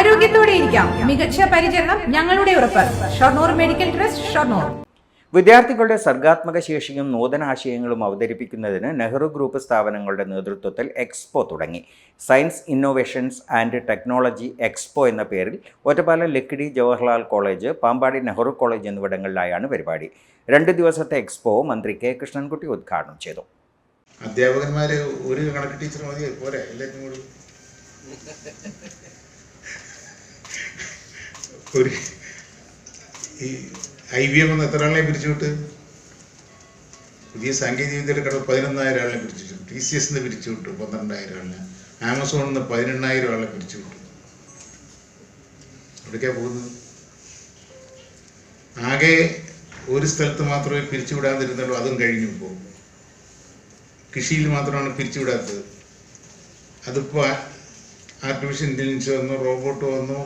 ആരോഗ്യത്തോടെ ഇരിക്കാം. മികച്ച പരിചരണം ഞങ്ങളുടെ ഉറപ്പ്. Shoranur medical trust Shoranur. വിദ്യാർത്ഥികളുടെ സർഗാത്മക ശേഷിയും നൂതനാശയങ്ങളും അവതരിപ്പിക്കുന്നതിന് നെഹ്റു ഗ്രൂപ്പ് സ്ഥാപനങ്ങളുടെ നേതൃത്വത്തിൽ എക്സ്പോ തുടങ്ങി. Science innovations and technology expo എന്ന പേരിൽ ഒറ്റപ്പാലം ലക്കിടി ജവഹർലാൽ കോളേജ് പാമ്പാടി നെഹ്റു കോളേജ് എന്നിവിടങ്ങളിലായാണ് പരിപാടി. രണ്ട് ദിവസത്തെ എക്സ്പോ മന്ത്രി കെ. കൃഷ്ണൻകുട്ടി ഉദ്ഘാടനം ചെയ്തു. അധ്യാപകന്മാര് ഒരു കണക്ക് ടീച്ചർ മതി പോരെ എല്ലാത്തിനും കൂടി. ഒരു ഈ ഐ വി എം എന്ന് എത്ര ആളെ പിരിച്ചുവിട്ട്? പുതിയ സാങ്കേതിക വിദ്യയുടെ കടവ് പതിനൊന്നായിരം ആളിനെ പിരിച്ചു ടി സി എസ് നിന്ന് പിരിച്ചുവിട്ടു പന്ത്രണ്ടായിരം ആളിനെ. ആമസോണിൽ നിന്ന് പതിനെണ്ണായിരം ആളെ പിരിച്ചുവിട്ടു. എവിടേക്കാ പോകുന്നത്? ആകെ ഒരു സ്ഥലത്ത് മാത്രമേ പിരിച്ചുവിടാതിരുന്നുള്ളൂ അതും കഴിഞ്ഞു ഇപ്പോൾ കൃഷിയിൽ മാത്രമാണ് പിരിച്ചുവിടാത്തത്. അതിപ്പോൾ ആർട്ടിഫിഷ്യൽ ഇന്റലിജൻസ് വന്നു റോബോട്ട് വന്നു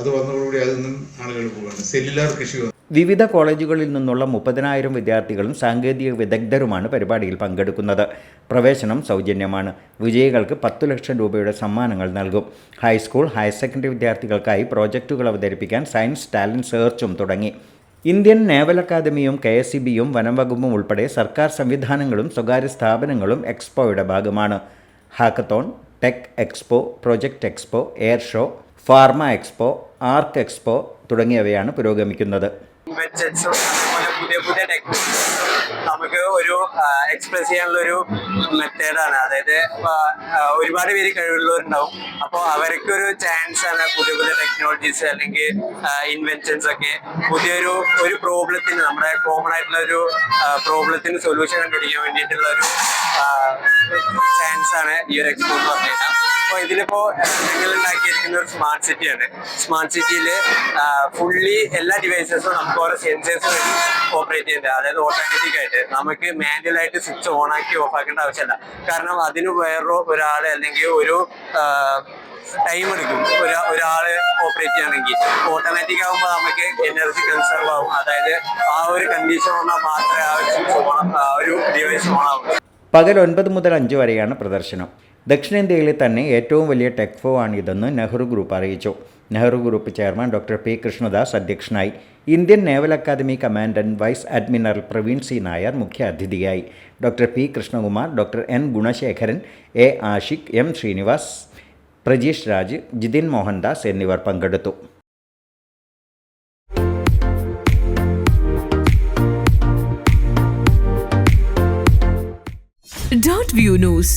അത് വന്നതോടുകൂടി അതിൽ നിന്നും ആളുകൾ പോവുകയാണ് സെല്ലുലാർ കൃഷി വിവിധ കോളേജുകളിൽ നിന്നുള്ള മുപ്പതിനായിരം വിദ്യാർത്ഥികളും സാങ്കേതിക വിദഗ്ധരുമാണ് പരിപാടിയിൽ പങ്കെടുക്കുന്നത്. പ്രവേശനം സൗജന്യമാണ്. വിജയികൾക്ക് പത്തു ലക്ഷം രൂപയുടെ സമ്മാനങ്ങൾ നൽകും. ഹൈസ്കൂൾ ഹയർ സെക്കൻഡറി വിദ്യാർത്ഥികൾക്കായി പ്രോജക്റ്റുകൾ അവതരിപ്പിക്കാൻ സയൻസ് ടാലന്റ് സെർച്ചും തുടങ്ങി. ഇന്ത്യൻ നേവൽ അക്കാദമിയും കെ എസ് സി ബിയും വനംവകുപ്പും ഉൾപ്പെടെ സർക്കാർ സംവിധാനങ്ങളും സ്വകാര്യ സ്ഥാപനങ്ങളും എക്സ്പോയുടെ ഭാഗമാണ്. Hackathon tech expo project expo air show pharma expo arc expo തുടങ്ങിയവയാണ് പുരോഗമിക്കുന്നത്. പുതിയ പുതിയ ടെക്നിക്സും നമുക്ക് ഒരു എക്സ്പ്രസ് ചെയ്യാനുള്ള ഒരു മെത്തേഡാണ് അതായത് ഒരുപാട് പേര് കഴിവുള്ളവരുണ്ടാവും. അപ്പോൾ അവർക്കൊരു ചാൻസ് ആണ് പുതിയ പുതിയ ടെക്നോളജീസ് അല്ലെങ്കിൽ ഇൻവെൻഷൻസ് ഒക്കെ പുതിയൊരു ഒരു പ്രോബ്ലത്തിന് നമ്മുടെ കോമൺ ആയിട്ടുള്ള ഒരു പ്രോബ്ലത്തിന് സൊല്യൂഷൻ കണ്ടുപിടിക്കാൻ വേണ്ടിയിട്ടുള്ള ഒരു ചാൻസ് ആണ് ഈ ഒരു എക്സ്പോ എന്ന് അപ്പോൾ ഇതിലിപ്പോ ഞങ്ങൾ ഉണ്ടാക്കിയിരിക്കുന്ന ഒരു സ്മാർട്ട് സിറ്റിയാണ് സ്മാർട്ട് സിറ്റിയിൽ ഫുള്ളി എല്ലാ ഡിവൈസസും നമുക്ക് ഓരോ സെൻസേഴ്സ് ഓപ്പറേറ്റ് ചെയ്യുന്നത് അതായത് ഓട്ടോമാറ്റിക് ആയിട്ട്. നമുക്ക് മാനുവലായിട്ട് സ്വിച്ച് ഓൺ ആക്കി ഓഫ് ആക്കേണ്ട ആവശ്യമില്ല. കാരണം അതിന് വേറൊരു ഒരാൾ അല്ലെങ്കിൽ ഒരു ടൈം എടുക്കും. ഒരാ ഒരാൾ ഓപ്പറേറ്റ് ചെയ്യണമെങ്കിൽ ഓട്ടോമാറ്റിക് ആകുമ്പോൾ നമുക്ക് എനർജി കൺസർവ് ആവും. അതായത് ആ ഒരു കണ്ടീഷൻ വന്നാൽ മാത്രമേ ആ ഒരു ഡിവൈസ് ഓൺ ആവുള്ളൂ. പകൽ ഒൻപത് മുതൽ അഞ്ച് വരെയാണ് പ്രദർശനം. ദക്ഷിണേന്ത്യയിലെ തന്നെ ഏറ്റവും വലിയ ടെക്ഫോ ആണിതെന്ന് നെഹ്റു ഗ്രൂപ്പ് അറിയിച്ചു. Nehru group chairman doctor P Krishnadas അധ്യക്ഷനായി. Indian naval academy commandant vice admiral Praveen C Nair മുഖ്യ അതിഥിയായി. Doctor P Krishnakumar doctor N Gunasekaran A Ashiq M Srinivas Prajeesh Raj Jithin Mohandas എന്നിവർ പങ്കെടുത്തു. Dot view news